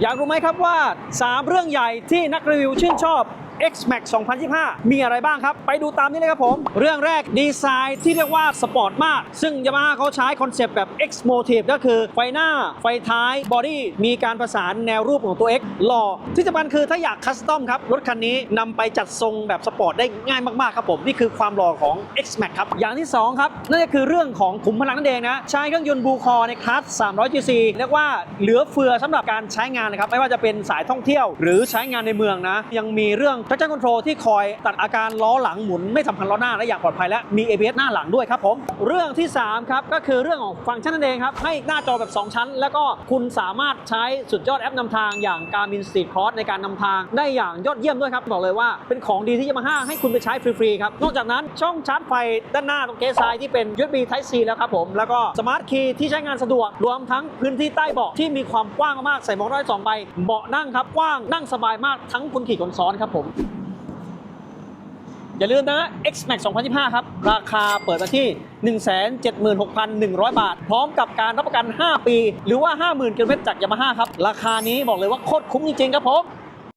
อยากรู้ไหมครับว่า 3 เรื่องใหญ่ที่นักรีวิวชื่นชอบ X-Max 2025 มีอะไรบ้างครับ ไปดูตามนี้เลยครับผม เรื่องแรกดีไซน์ที่เรียกว่าสปอร์ตมาก ซึ่งยามาฮ่าเขาใช้คอนเซปต์แบบ X Motive ก็คือไฟหน้า ไฟท้ายบอดี้มีการประสานแนวรูปของตัว X หล่อที่สำคัญคือถ้าอยากคัสตอมครับ รถคันนี้นำไปจัดทรงแบบสปอร์ตได้ง่ายมากๆครับผมนี่คือความหล่อของ X-Max ครับอย่างที่ 2 ครับนั่นก็คือเรื่องของขุมพลังนั่นเองนะใช้เครื่องยนต์บูคอในคลาส300 cc เรียกว่าเหลือเฟือสำหรับการใช้งานนะครับไม่ว่าจะเป็นสายท่องเที่ยว หรือใช้งานในเมืองนะยังมีเรื่อง traction control ที่คอยตัดอาการล้อหลังหมุนไม่สัมพันธ์ล้อหน้าและอย่างปลอดภัยและมี ABS หน้าหลังด้วยครับผม เรื่องที่ 3 ครับ ก็คือเรื่องของฟังก์ชันนั่นเองครับ ให้หน้าจอแบบ 2 ชั้น แล้วก็คุณสามารถใช้สุดยอดแอปนำทางอย่าง Garmin Street Cross ในการนำทางได้อย่างยอดเยี่ยมด้วยครับ บอกเลยว่าเป็นของดีที่ยามาฮ่าให้คุณไปใช้ฟรีๆครับนอกจากนั้นช่องชาร์จไฟด้านหน้าตรงเกสซ้ายที่เป็น USB Type C แล้วครับผมแล้วก็สมาร์ทคีย์ที่ใช้งานสะดวกรวมทั้งพื้นที่ใต้เบาะที่มีความกว้างมากใส่หมอนได้สองใบเบาะนั่งครับกว้างนั่งสบายมากทั้งคนขี่คนซ้อนครับผม อย่าลืมนะ X-Max 2025ครับ ราคาเปิดมาที่ 176,100 บาท พร้อมกับการรับประกัน 5 ปี หรือว่า 50,000กิโลเมตรจากยามาฮ่าครับ ราคานี้บอกเลยว่าโคตรคุ้มจริงๆครับผม